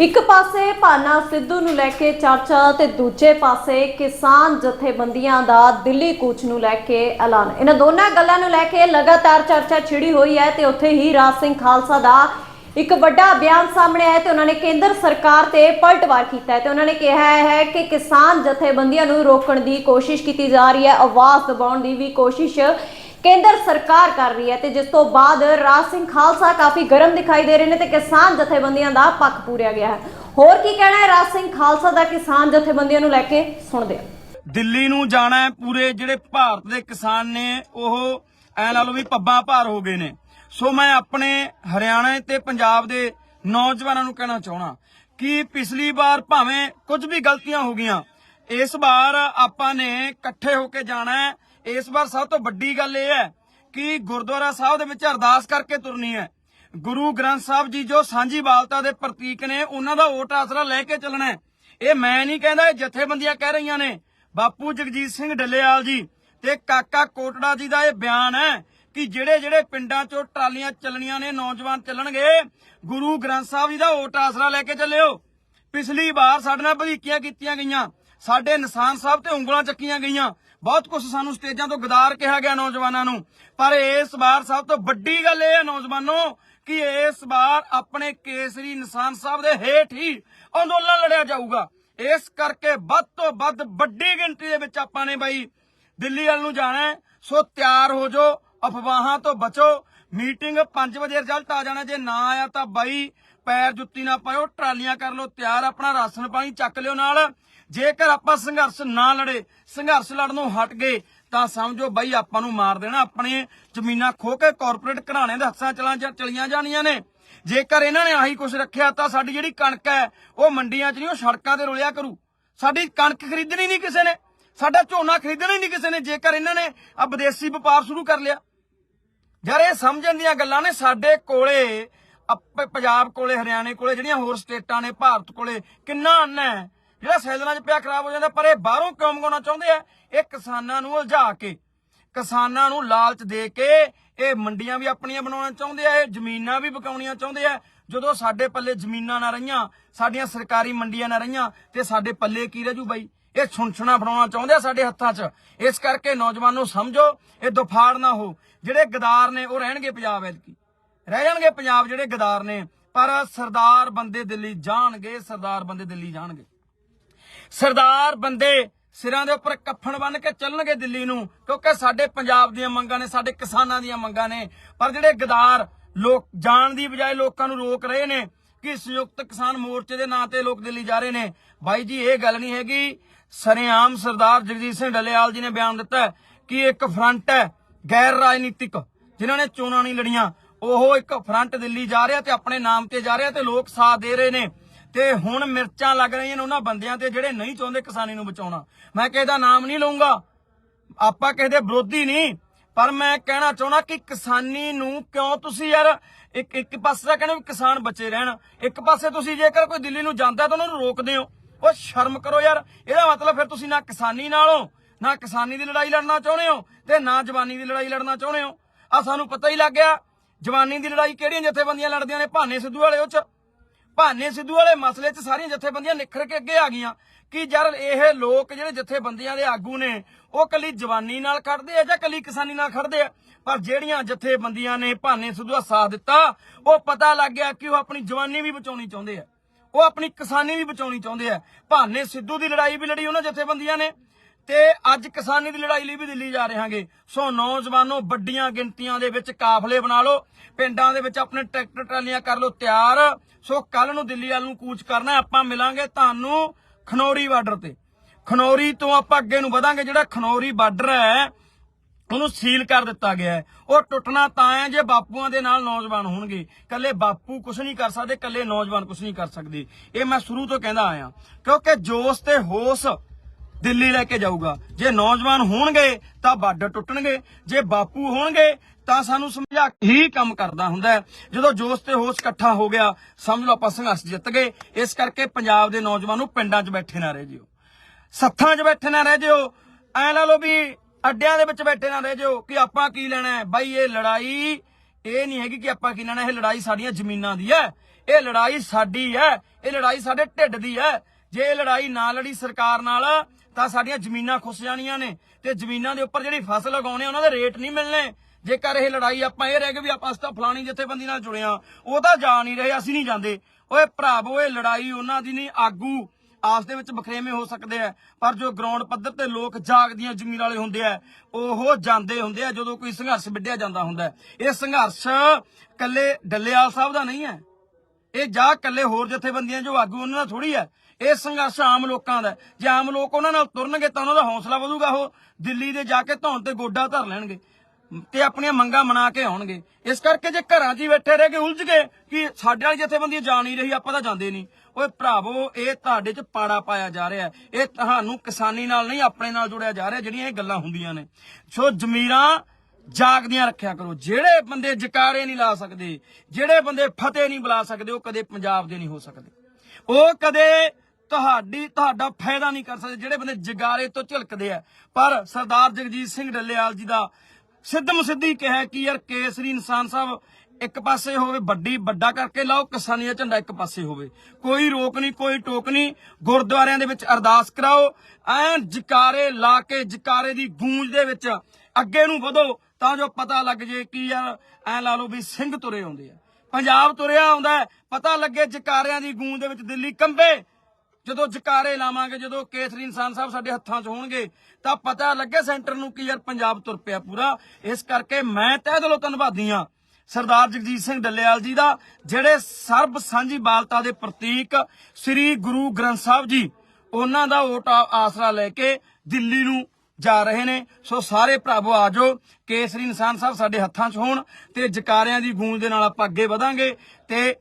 ਇੱਕ ਪਾਸੇ ਭਾਨਾ ਸਿੱਧੂ ਨੂੰ ਲੈ ਕੇ ਚਰਚਾ ਤੇ ਦੂਜੇ ਪਾਸੇ ਕਿਸਾਨ ਜਥੇਬੰਦੀਆਂ ਦਾ ਦਿੱਲੀ ਕੂਚ ਨੂੰ ਲੈ ਕੇ ਐਲਾਨ। ਇਹਨਾਂ ਦੋਨਾਂ ਗੱਲਾਂ ਨੂੰ ਲੈ ਕੇ ਲਗਾਤਾਰ ਚਰਚਾ ਛਿੜੀ ਹੋਈ ਹੈ ਤੇ ਉੱਥੇ ਹੀ ਰਾਜ ਸਿੰਘ ਖਾਲਸਾ ਦਾ ਇੱਕ ਵੱਡਾ ਬਿਆਨ ਸਾਹਮਣੇ ਆਇਆ ਤੇ ਉਹਨਾਂ ਨੇ ਕੇਂਦਰ ਸਰਕਾਰ ਤੇ ਪਲਟਵਾਰ ਕੀਤਾ ਹੈ ਤੇ ਉਹਨਾਂ ਨੇ ਕਿਹਾ ਹੈ ਕਿ ਕਿਸਾਨ ਜਥੇਬੰਦੀਆਂ ਨੂੰ ਰੋਕਣ ਦੀ ਕੋਸ਼ਿਸ਼ ਕੀਤੀ ਜਾ ਰਹੀ ਹੈ, ਆਵਾਜ਼ ਦਬਾਉਣ ਦੀ ਵੀ ਕੋਸ਼ਿਸ਼ ਕੇਂਦਰ ਸਰਕਾਰ ਕਰ ਰਹੀ ਹੈ ਤੇ ਜਿਸ ਤੋਂ ਬਾਅਦ ਰਾਜ ਸਿੰਘ ਖਾਲਸਾ ਕਾਫੀ ਗਰਮ ਦਿਖਾਈ ਦੇ ਰਹੇ ਨੇ ਤੇ ਕਿਸਾਨ ਜਥੇਬੰਦੀਆਂ ਦਾ ਪੱਖ ਪੂਰਿਆ ਗਿਆ ਹੈ। ਹੋਰ ਕੀ ਕਹਿਣਾ ਹੈ ਰਾਜ ਸਿੰਘ ਖਾਲਸਾ ਦਾ ਕਿਸਾਨ ਜਥੇਬੰਦੀਆਂ ਨੂੰ ਲੈ ਕੇ? ਸੁਣਦੇ ਹਾਂ। ਦਿੱਲੀ ਨੂੰ ਜਾਣਾ ਪੂਰੇ ਜਿਹੜੇ ਭਾਰਤ ਦੇ ਕਿਸਾਨ ਨੇ, ਉਹ ਐ ਲਾ ਲਓ ਵੀ ਪੱਬਾਂ ਭਾਰ ਹੋ ਗਏ ਨੇ। ਸੋ ਮੈਂ ਆਪਣੇ ਹਰਿਆਣਾ ਤੇ ਪੰਜਾਬ ਦੇ ਨੌਜਵਾਨਾਂ ਨੂੰ ਕਹਿਣਾ ਚਾਹਣਾ ਕਿ ਪਿਛਲੀ ਵਾਰ ਭਾਵੇਂ ਕੁਝ ਵੀ ਗਲਤੀਆਂ ਹੋ ਗਈਆਂ, ਇਸ ਵਾਰ ਆਪਾਂ ਨੇ ਇਕੱਠੇ ਹੋ ਕੇ ਜਾਣਾ ਹੈ ਇਸ ਵਾਰ ਸਭ ਤੋਂ ਵੱਡੀ ਗੱਲ ਇਹ ਹੈ ਕਿ ਗੁਰਦੁਆਰਾ ਸਾਹਿਬ ਦੇ ਵਿੱਚ ਅਰਦਾਸ ਕਰਕੇ ਤੁਰਨੀ ਹੈ। ਗੁਰੂ ਗ੍ਰੰਥ ਸਾਹਿਬ ਜੀ ਜੋ ਸਾਂਝੀ ਦੇ ਪ੍ਰਤੀਕ ਨੇ, ਉਹਨਾਂ ਦਾ ਓਟ ਆਸਰਾ ਲੈ ਕੇ ਚੱਲਣਾ ਹੈ। ਇਹ ਮੈਂ ਨਹੀਂ ਕਹਿੰਦਾ, ਇਹ ਜਥੇਬੰਦੀਆਂ ਕਹਿ ਰਹੀਆਂ ਨੇ। ਬਾਪੂ ਜਗਜੀਤ ਸਿੰਘ ਡੱਲੇਵਾਲ ਜੀ ਤੇ ਕਾਕਾ ਕੋਟੜਾ ਜੀ ਦਾ ਇਹ ਬਿਆਨ ਹੈ ਕਿ ਜਿਹੜੇ ਜਿਹੜੇ ਪਿੰਡਾਂ 'ਚੋਂ ਟਰਾਲੀਆਂ ਚੱਲਣੀਆਂ ਨੇ, ਨੌਜਵਾਨ ਚੱਲਣਗੇ, ਗੁਰੂ ਗ੍ਰੰਥ ਸਾਹਿਬ ਜੀ ਦਾ ਓਟ ਆਸਰਾ ਲੈ ਕੇ ਚੱਲਿਓ। ਪਿਛਲੀ ਵਾਰ ਸਾਡੇ ਨਾਲ ਵਧੀਕੀਆਂ ਕੀਤੀਆਂ ਗਈਆਂ। ਸਾਡੇ ਨਿਸ਼ਾਨ ਸਾਹਿਬ ਤੇ ਉਂਗਲਾਂ ਚੱਕੀਆਂ ਗਈਆਂ। ਬਹੁਤ ਕੁਝ ਸਾਨੂੰ ਸਟੇਜਾਂ ਤੋਂ ਗਦਾਰ ਕਿਹਾ ਗਿਆ ਨੌਜਵਾਨਾਂ ਨੂੰ। ਪਰ ਇਸ ਵਾਰ ਸਭ ਤੋਂ ਵੱਡੀ ਗੱਲ ਇਹ ਹੈ ਨੌਜਵਾਨੋ, ਕਿ ਇਸ ਵਾਰ ਆਪਣੇ ਕੇਸਰੀ ਨਿਸ਼ਾਨ ਸਾਹਿਬ ਦੇ ਹੇਠ ਹੀ ਅੰਦੋਲਨ ਲੜਿਆ ਜਾਊਗਾ। ਇਸ ਕਰਕੇ ਵੱਧ ਤੋਂ ਵੱਧ ਵੱਡੀ ਗਿਣਤੀ ਦੇ ਵਿੱਚ ਆਪਾਂ ਨੇ ਬਾਈ ਦਿੱਲੀ ਵੱਲ ਨੂੰ ਜਾਣਾ ਸੋ ਤਿਆਰ ਹੋ ਜਾਓ, ਅਫਵਾਹਾਂ ਤੋਂ ਬਚੋ। ਮੀਟਿੰਗ 5 ਵਜੇ ਰਿਜ਼ਲਟ ਆ ਜਾਣਾ। ਜੇ ਨਾ ਆਇਆ ਤਾਂ ਬਾਈ ਪੈਰ ਜੁੱਤੀ ਨਾ ਪਾਇਓ, ਟਰਾਲੀਆਂ ਕਰ ਲਓ, ਤਿਆਰ, ਆਪਣਾ ਰਾਸ਼ਨ ਪਾਣੀ ਚੱਕ ਲਿਓ ਨਾਲ। ਜੇਕਰ ਆਪਾਂ ਸੰਘਰਸ਼ ਨਾ ਲੜੇ, ਸੰਘਰਸ਼ ਲੜਨੋਂ ਹਟ ਗਏ, ਤਾਂ ਸਮਝੋ ਬਾਈ ਆਪਾਂ ਨੂੰ ਮਾਰ ਦੇਣਾ। ਆਪਣੇ ਜ਼ਮੀਨਾਂ ਖੋ ਕੇ ਕਾਰਪੋਰੇਟ ਘਰਾਣਿਆਂ ਦੇ ਹੱਥਾਂ ਚਲਾਂ ਚਲੀਆਂ ਜਾਣੀਆਂ ਨੇ। ਜੇਕਰ ਇਹਨਾਂ ਨੇ ਆਹੀ ਕੁਝ ਰੱਖਿਆ, ਤਾਂ ਸਾਡੀ ਜਿਹੜੀ ਕਣਕ ਹੈ, ਉਹ ਮੰਡੀਆਂ 'ਚ ਨਹੀਂ, ਉਹ ਸੜਕਾਂ ਤੇ ਰੋਲਿਆ ਕਰੂ। ਸਾਡੀ ਕਣਕ ਖਰੀਦਣੀ ਨਹੀਂ ਕਿਸੇ ਨੇ। ਸਾਡਾ ਝੋਨਾ ਖਰੀਦਣਾ ਹੀ ਨਹੀਂ ਕਿਸੇ ਨੇ, ਜੇਕਰ ਇਹਨਾਂ ਨੇ ਆ ਵਿਦੇਸ਼ੀ ਵਪਾਰ ਸ਼ੁਰੂ ਕਰ ਲਿਆ। ਯਾਰ ਇਹ ਸਮਝਣ ਦੀਆਂ ਗੱਲਾਂ ਨੇ, ਸਾਡੇ ਕੋਲੇ ਪੰਜਾਬ ਕੋਲੇ, ਹਰਿਆਣੇ ਕੋਲੇ, ਜਿਹੜੀਆਂ ਹੋਰ ਸਟੇਟਾਂ ਨੇ ਭਾਰਤ ਕੋਲੇ, ਕਿੰਨਾ ਅੰਨ ਹੈ? ਜਿਹੜਾ ਸੈਲਰਾਂ 'ਚ ਪਿਆ ਖਰਾਬ ਹੋ ਜਾਂਦਾ, ਪਰ ਇਹ ਬਾਹਰੋਂ ਕਿਉਂ ਮੰਗਾਉਣਾ ਚਾਹੁੰਦੇ ਆ? ਇਹ ਕਿਸਾਨਾਂ ਨੂੰ ਉਲਝਾ ਕੇ, ਕਿਸਾਨਾਂ ਨੂੰ ਲਾਲਚ ਦੇ ਕੇ ਇਹ ਮੰਡੀਆਂ ਵੀ ਆਪਣੀਆਂ ਬਣਾਉਣਾ ਚਾਹੁੰਦੇ ਆ, ਇਹ ਜ਼ਮੀਨਾਂ ਵੀ ਵਿਕਾਉਣੀਆਂ ਚਾਹੁੰਦੇ ਆ। ਜਦੋਂ ਸਾਡੇ ਪੱਲੇ ਜ਼ਮੀਨਾਂ ਨਾ ਰਹੀਆਂ, ਸਾਡੀਆਂ ਸਰਕਾਰੀ ਮੰਡੀਆਂ ਨਾ ਰਹੀਆਂ, ਤੇ ਸਾਡੇ ਪੱਲੇ ਕੀ ਰਹਿ ਜੂ ਬਾਈ? ਇਹ ਸੁਣਸਣਾ ਬਣਾਉਣਾ ਚਾਹੁੰਦੇ ਆ ਸਾਡੇ ਹੱਥਾਂ 'ਚ। ਇਸ ਕਰਕੇ ਨੌਜਵਾਨੋ ਸਮਝੋ, ਇਹ ਦੁਫਾੜ ਨਾ ਹੋ। ਜਿਹੜੇ ਗਦਾਰ ਨੇ, ਉਹ ਰਹਿਣਗੇ ਪੰਜਾਬ ਐਤਕੀ। ਰਹਿ ਜਾਣਗੇ ਪੰਜਾਬ ਜਿਹੜੇ ਗਦਾਰ ਨੇ, ਪਰ ਸਰਦਾਰ ਬੰਦੇ ਦਿੱਲੀ ਜਾਣਗੇ, ਸਰਦਾਰ ਬੰਦੇ ਦਿੱਲੀ ਜਾਣਗੇ। ਸਰਦਾਰ ਬੰਦੇ ਸਿਰਾਂ ਦੇ ਉੱਪਰ ਕੱਫਣ ਬੰਨ ਕੇ ਚੱਲਣਗੇ ਦਿੱਲੀ ਨੂੰ, ਕਿਉਂਕਿ ਸਾਡੇ ਪੰਜਾਬ ਦੀਆਂ ਮੰਗਾਂ ਨੇ, ਸਾਡੇ ਕਿਸਾਨਾਂ ਦੀਆਂ ਮੰਗਾਂ ਨੇ। ਪਰ ਜਿਹੜੇ ਗਦਾਰ ਲੋਕ ਜਾਣ ਦੀ ਬਜਾਏ ਲੋਕਾਂ ਨੂੰ ਰੋਕ ਰਹੇ ਨੇ ਕਿ ਸੰਯੁਕਤ ਕਿਸਾਨ ਮੋਰਚੇ ਦੇ ਨਾਂ ਤੇ ਲੋਕ ਦਿੱਲੀ ਜਾ ਰਹੇ ਨੇ। ਬਾਈ ਜੀ, ਇਹ ਗੱਲ ਨਹੀਂ ਹੈਗੀ। ਸਰੇਆਮ ਸਰਦਾਰ ਜਗਜੀਤ ਸਿੰਘ ਡੱਲੇਵਾਲ ਜੀ ਨੇ ਬਿਆਨ ਦਿੱਤਾ ਕਿ ਇੱਕ ਫਰੰਟ ਹੈ ਗੈਰ ਰਾਜਨੀਤਿਕ, ਜਿਨ੍ਹਾਂ ਨੇ ਚੋਣਾਂ ਨਹੀਂ ਲੜੀਆਂ। ਉਹ ਇੱਕ ਫਰੰਟ ਦਿੱਲੀ ਜਾ ਰਿਹਾ ਤੇ ਆਪਣੇ ਨਾਮ ਤੇ ਜਾ ਰਿਹਾ ਤੇ ਲੋਕ ਸਾਥ ਦੇ ਰਹੇ ਨੇ। ਤੇ ਹੁਣ ਮਿਰਚਾਂ ਲੱਗ ਰਹੀਆਂ ਨੇ ਉਹਨਾਂ ਬੰਦਿਆਂ ਤੇ ਜਿਹੜੇ ਨਹੀਂ ਚਾਹੁੰਦੇ ਕਿਸਾਨੀ ਨੂੰ ਬਚਾਉਣਾ। ਮੈਂ ਕਿਸੇ ਦਾ ਨਾਮ ਨਹੀਂ ਲਵਾਂਗਾ ਆਪਾਂ ਕਿਸੇ ਦੇ ਵਿਰੋਧੀ ਨਹੀਂ। ਪਰ ਮੈਂ ਕਹਿਣਾ ਚਾਹੁੰਦਾ ਕਿ ਕਿਸਾਨੀ ਨੂੰ ਕਿਉਂ ਤੁਸੀਂ ਯਾਰ ਇੱਕ ਇੱਕ ਪਾਸੇ ਤਾਂ ਕਹਿੰਦੇ ਵੀ ਕਿਸਾਨ ਬਚੇ ਰਹਿਣ। ਇੱਕ ਪਾਸੇ ਤੁਸੀਂ ਜੇਕਰ ਕੋਈ ਦਿੱਲੀ ਨੂੰ ਜਾਂਦਾ ਤਾਂ ਉਹਨਾਂ ਨੂੰ ਰੋਕਦੇ ਹੋ ਉਹ ਸ਼ਰਮ ਕਰੋ ਯਾਰ। ਇਹਦਾ ਮਤਲਬ ਫਿਰ ਤੁਸੀਂ ਨਾ ਕਿਸਾਨੀ ਨਾਲੋਂ, ਨਾ ਕਿਸਾਨੀ ਦੀ ਲੜਾਈ ਲੜਨਾ ਚਾਹੁੰਦੇ ਹੋ ਤੇ ਨਾ ਜਵਾਨੀ ਦੀ ਲੜਾਈ ਲੜਨਾ ਚਾਹੁੰਦੇ ਹੋ। ਆ ਸਾਨੂੰ ਪਤਾ ਹੀ ਲੱਗ ਗਿਆ। ਜਵਾਨੀ ਦੀ ਲੜਾਈ ਕਿਹੜੀਆਂ ਜਥੇਬੰਦੀਆਂ ਲੜਦੀਆਂ ਨੇ? ਭਾਨੇ ਸਿੱਧੂ ਵਾਲੇ ਉਹ ਚ। ਭਾਨੇ ਸਿੱਧੂ ਵਾਲੇ ਮਸਲੇ 'ਚ ਸਾਰੀਆਂ ਜਥੇਬੰਦੀਆਂ ਨਿਖਰ ਕੇ ਅੱਗੇ ਆ ਗਈਆਂ। ਕਿ ਯਾਰ ਇਹ ਲੋਕ ਜਿਹੜੇ ਜਥੇਬੰਦੀਆਂ ਦੇ ਆਗੂ ਨੇ, ਉਹ ਕੱਲੀ ਜਵਾਨੀ ਨਾਲ ਖੜਦੇ ਆ ਜਾਂ ਕੱਲੀ ਕਿਸਾਨੀ ਨਾਲ ਖੜਦੇ ਆ? ਪਰ ਜਿਹੜੀਆਂ ਜਥੇਬੰਦੀਆਂ ਨੇ ਭਾਨੇ ਸਿੱਧੂ ਦਾ ਸਾਥ ਦਿੱਤਾ, ਉਹ ਪਤਾ ਲੱਗ ਗਿਆ ਕਿ ਉਹ ਆਪਣੀ ਜਵਾਨੀ ਵੀ ਬਚਾਉਣੀ ਚਾਹੁੰਦੇ ਆ। ਉਹ ਆਪਣੀ ਕਿਸਾਨੀ ਵੀ ਬਚਾਉਣੀ ਚਾਹੁੰਦੇ ਆ। ਭਾਨੇ ਸਿੱਧੂ ਦੀ ਲੜਾਈ ਵੀ ਲੜੀ ਉਹਨਾਂ ਜਥੇਬੰਦੀਆਂ ਨੇ। ਤੇ ਅੱਜ ਕਿਸਾਨੀ ਦੀ ਲੜਾਈ ਲਈ ਵੀ ਦਿੱਲੀ ਜਾ ਰਹੇ ਹਾਂਗੇ ਸੋ ਨੌਜਵਾਨੋ, ਵੱਡੀਆਂ ਗਿਣਤੀਆਂ ਦੇ ਵਿੱਚ ਕਾਫਲੇ ਬਣਾ ਲਓ। ਪਿੰਡਾਂ ਦੇ ਵਿੱਚ ਆਪਣੇ ਟਰੈਕਟਰ ਟਰਾਲੀਆਂ ਕਰ ਲਓ ਤਿਆਰ। ਸੋ ਕੱਲ ਨੂੰ ਦਿੱਲੀ ਵੱਲ ਨੂੰ ਕੂਚ ਕਰਨਾ, ਆਪਾਂ ਮਿਲਾਂਗੇ ਤੁਹਾਨੂੰ ਖਨੌਰੀ ਬਾਰਡਰ ਤੇ। ਖਨੌਰੀ ਤੋਂ ਆਪਾਂ ਅੱਗੇ ਨੂੰ ਵਧਾਂਗੇ, ਜਿਹੜਾ ਖਨੌਰੀ ਬਾਰਡਰ ਹੈ, ਉਹਨੂੰ ਸੀਲ ਕਰ ਦਿੱਤਾ ਗਿਆ ਹੈ। ਉਹ ਟੁੱਟਣਾ ਤਾਂ ਹੈ ਜੇ ਬਾਪੂਆਂ ਦੇ ਨਾਲ ਨੌਜਵਾਨ ਹੋਣਗੇ। ਕੱਲੇ ਬਾਪੂ ਕੁਝ ਨਹੀਂ ਕਰ ਸਕਦੇ ਕੱਲੇ ਨੌਜਵਾਨ ਕੁਝ ਨਹੀਂ ਕਰ ਸਕਦੇ। ਇਹ ਮੈਂ ਸ਼ੁਰੂ ਤੋਂ ਕਹਿੰਦਾ ਆਇਆ, ਕਿਉਂਕਿ ਜੋਸ਼ ਤੇ ਹੋਸ਼ ਦਿੱਲੀ ਲੈ ਕੇ ਜਾਊਗਾ। ਜੇ ਨੌਜਵਾਨ ਹੋਣਗੇ ਤਾਂ ਬਾਰਡਰ ਟੁੱਟਣਗੇ, ਜੇ ਬਾਪੂ ਹੋਣਗੇ ਤਾਂ ਸਾਨੂੰ ਸਮਝਾ ਹੀ ਕੰਮ ਕਰਦਾ ਹੁੰਦਾ ਜਦੋਂ ਜੋਸ਼ ਤੇ ਹੋਸ਼ ਇਕੱਠਾ ਹੋ ਗਿਆ, ਸਮਝ ਲਓ ਆਪਾਂ ਸੰਘਰਸ਼ ਜਿੱਤ ਗਏ, ਇਸ ਕਰਕੇ ਪੰਜਾਬ ਦੇ ਨੌਜਵਾਨ ਨੂੰ ਪਿੰਡਾਂ 'ਚ ਬੈਠੇ ਨਾ ਰਹਿ ਜਿਓ। ਸੱਥਾਂ 'ਚ ਬੈਠੇ ਨਾ ਰਹਿ ਜਿਓ। ਐ ਲਾ ਲਓ ਵੀ ਅੱਡਿਆਂ ਦੇ ਵਿੱਚ ਬੈਠੇ ਨਾ ਰਹਿ ਜਿਓ ਕਿ ਆਪਾਂ ਕੀ ਲੈਣਾ ਹੈ? ਬਾਈ, ਇਹ ਲੜਾਈ ਇਹ ਨਹੀਂ ਹੈਗੀ ਕਿ ਆਪਾਂ ਕੀ ਲੈਣਾ, ਇਹ ਲੜਾਈ ਸਾਡੀਆਂ ਜ਼ਮੀਨਾਂ ਦੀ ਹੈ। ਇਹ ਲੜਾਈ ਸਾਡੀ ਹੈ, ਇਹ ਲੜਾਈ ਸਾਡੇ ਢਿੱਡ ਦੀ ਹੈ। ਜੇ ਇਹ ਲੜਾਈ ਨਾ ਲੜੀ ਸਰਕਾਰ ਨਾਲ, ਤਾਂ ਸਾਡੀਆਂ ਜ਼ਮੀਨਾਂ ਖੁੱਸ ਜਾਣੀਆਂ ਨੇ ਤੇ ਜ਼ਮੀਨਾਂ ਦੇ ਉੱਪਰ ਜਿਹੜੀ ਫਸਲ ਉਗਾਉਣੇ ਉਹਨਾਂ ਦੇ ਰੇਟ ਨਹੀਂ ਮਿਲਣੇ। ਜੇਕਰ ਇਹ ਲੜਾਈ ਆਪਾਂ ਇਹ ਰਹਿ ਗਏ ਵੀ ਆਪਾਂ ਅਸਤਾ ਫਲਾਣੀ ਜਥੇਬੰਦੀ ਨਾਲ ਜੁੜਿਆ ਉਹ ਤਾਂ ਜਾ ਨਹੀਂ ਰਹੇ, ਅਸੀਂ ਨਹੀਂ ਜਾਂਦੇ। ਓਏ ਭਰਾਵੋ, ਇਹ ਲੜਾਈ ਉਹਨਾਂ ਦੀ ਨਹੀਂ, ਆਗੂ ਆਸ ਦੇ ਵਿੱਚ ਬਖਰੇਵੇਂ ਹੋ ਸਕਦੇ ਆ, ਪਰ ਜੋ ਗਰਾਊਂਡ ਪੱਧਰ ਤੇ ਲੋਕ ਜਾਗਦੀਆਂ ਜ਼ਮੀਰ ਵਾਲੇ ਹੁੰਦੇ ਆ, ਉਹ ਜਾਂਦੇ ਹੁੰਦੇ ਆ ਜਦੋਂ ਕੋਈ ਸੰਘਰਸ਼ ਵਿੱਢਿਆ ਜਾਂਦਾ ਹੁੰਦਾ। ਇਹ ਸੰਘਰਸ਼ ਕੱਲੇ ਡੱਲੇਵਾਲ ਸਾਹਿਬ ਦਾ ਨਹੀਂ ਹੈ। ਇਹ ਜਾ ਕੱਲੇ ਹੋਰ ਜਥੇਬੰਦੀਆਂ ਜੋ ਆਗੂ ਉਹਨਾਂ ਦਾ ਥੋੜੀ ਹੈ। ਇਹ ਸੰਘਰਸ਼ ਆਮ ਲੋਕਾਂ ਦਾ ਜੇ ਆਮ ਲੋਕ ਉਹਨਾਂ ਨਾਲ ਤੁਰਨਗੇ ਤਾਂ ਉਹਨਾਂ ਦਾ ਹੌਸਲਾ ਵਧੂਗਾ ਉਹ। ਦਿੱਲੀ ਦੇ ਜਾ ਕੇ ਧੌਣ ਤੇ ਗੋਡਾ ਧਰ ਲੈਣਗੇ ਤੇ ਆਪਣੀਆਂ ਮੰਗਾਂ ਮਨਾ ਕੇ ਆਉਣਗੇ। ਇਸ ਕਰਕੇ ਜੇ ਘਰਾਂ 'ਚ ਹੀ ਬੈਠੇ ਰਹਿ ਕੇ ਉਲਝ ਗਏ ਕਿ ਸਾਡੇ ਵਾਲੀ ਜਥੇਬੰਦੀ ਜਾ ਨਹੀਂ ਰਹੀ, ਆਪਾਂ ਤਾਂ ਜਾਂਦੇ ਨਹੀਂ। ਓਏ ਭਰਾਵੋ, ਇਹ ਤੁਹਾਡੇ 'ਚ ਪਾੜਾ ਪਾਇਆ ਜਾ ਰਿਹਾ ਇਹ ਤੁਹਾਨੂੰ ਕਿਸਾਨੀ ਨਾਲ ਨਹੀਂ, ਆਪਣੇ ਨਾਲ ਜੋੜਿਆ ਜਾ ਰਿਹਾ, ਜਿਹੜੀਆਂ ਇਹ ਗੱਲਾਂ ਹੁੰਦੀਆਂ ਨੇ। ਸੋ ਜ਼ਮੀਰਾਂ ਜਾਗਦੀਆਂ ਰੱਖਿਆ ਕਰੋ। ਜਿਹੜੇ ਬੰਦੇ ਜਕਾਰੇ ਨਹੀਂ ਲਾ ਸਕਦੇ, ਜਿਹੜੇ ਬੰਦੇ ਫਤਿਹ ਨਹੀਂ ਬੁਲਾ ਸਕਦੇ, ਉਹ ਕਦੇ ਪੰਜਾਬ ਦੇ ਨਹੀਂ ਹੋ ਸਕਦੇ। ਉਹ ਕਦੇ ਤੁਹਾਡੀ, ਤੁਹਾਡਾ ਫਾਇਦਾ ਨਹੀਂ ਕਰ ਸਕਦੇ। ਜਿਹੜੇ ਬੰਦੇ ਜਗਾਰੇ ਤੋਂ ਝਲਕਦੇ ਆ, ਪਰ ਸਰਦਾਰ ਜਗਜੀਤ ਸਿੰਘ ਡੱਲੇਵਾਲ ਜੀ ਦਾ ਸਿੱਧਮ ਸਿੱਧੀ ਕਿਹਾ ਕਿ ਯਾਰ ਕੇਸਰੀ ਇਨਸਾਨ ਸਾਹਿਬ ਇੱਕ ਪਾਸੇ ਹੋਵੇ, ਵੱਡੀ, ਵੱਡਾ ਕਰਕੇ ਲਾਓ ਕਿਸਾਨੀ ਦਾ ਝੰਡਾ ਇੱਕ ਪਾਸੇ ਹੋਵੇ। ਕੋਈ ਰੋਕ ਨਹੀਂ, ਕੋਈ ਟੋਕ ਨਹੀਂ। ਗੁਰਦੁਆਰਿਆਂ ਦੇ ਵਿੱਚ ਅਰਦਾਸ ਕਰਾਓ। ਐਨ ਜਕਾਰੇ ਲਾ ਕੇ, ਜਕਾਰੇ ਦੀ ਗੂੰਜ ਦੇ ਵਿੱਚ ਅੱਗੇ ਨੂੰ ਵਧੋ। ਤਾਂ ਜੋ ਪਤਾ ਲੱਗ ਜੇ ਕਿ ਯਾਰ ਐ ਲਾ ਲਓ ਵੀ ਸਿੰਘ ਤੁਰੇ ਆਉਂਦੇ ਆ। ਪੰਜਾਬ ਤੁਰਿਆ ਆਉਂਦਾ ਪਤਾ ਲੱਗੇ ਜਕਾਰਿਆਂ ਦੀ ਗੂੰਜ ਦੇ ਵਿੱਚ ਦਿੱਲੀ ਕੰਬੇ। ਜਦੋਂ ਜਕਾਰੇ ਲਾਵਾਂਗੇ, ਜਦੋਂ ਕੇਸਰੀ ਇਨਸਾਨ ਸਾਹਿਬ ਸਾਡੇ ਹੱਥਾਂ 'ਚ ਹੋਣਗੇ, ਤਾਂ ਪਤਾ ਲੱਗੇ ਸੈਂਟਰ ਨੂੰ ਕਿ ਯਾਰ ਪੰਜਾਬ ਤੁਰ ਪਿਆ ਪੂਰਾ। ਇਸ ਕਰਕੇ ਮੈਂ ਤਹਿ ਦਿਲੋਂ ਧੰਨਵਾਦੀ ਹਾਂ ਸਰਦਾਰ ਜਗਜੀਤ ਸਿੰਘ ਡੱਲੇਵਾਲ ਜੀ ਦਾ, ਜਿਹੜੇ ਸਰਬ ਸਾਂਝੀ ਬਾਲਤਾ ਦੇ ਪ੍ਰਤੀਕ ਸ੍ਰੀ ਗੁਰੂ ਗ੍ਰੰਥ ਸਾਹਿਬ ਜੀ, ਉਹਨਾਂ ਦਾ ਓਟ ਆਸਰਾ ਲੈ ਕੇ ਦਿੱਲੀ ਨੂੰ ਜਾ ਰਹੇ ਨੇ। ਸੋ ਸਾਰੇ ਭਰਾਵੋ ਆਜੋ ਕੇਸਰੀ ਇਨਸਾਨ ਸਾਹਿਬ ਸਾਡੇ ਹੱਥਾਂ 'ਚ ਹੋਣ ਤੇ ਜਕਾਰਿਆਂ ਦੀ ਗੂੰਜ ਦੇ ਨਾਲ ਆਪਾਂ ਅੱਗੇ ਵਧਾਂਗੇ ਤੇ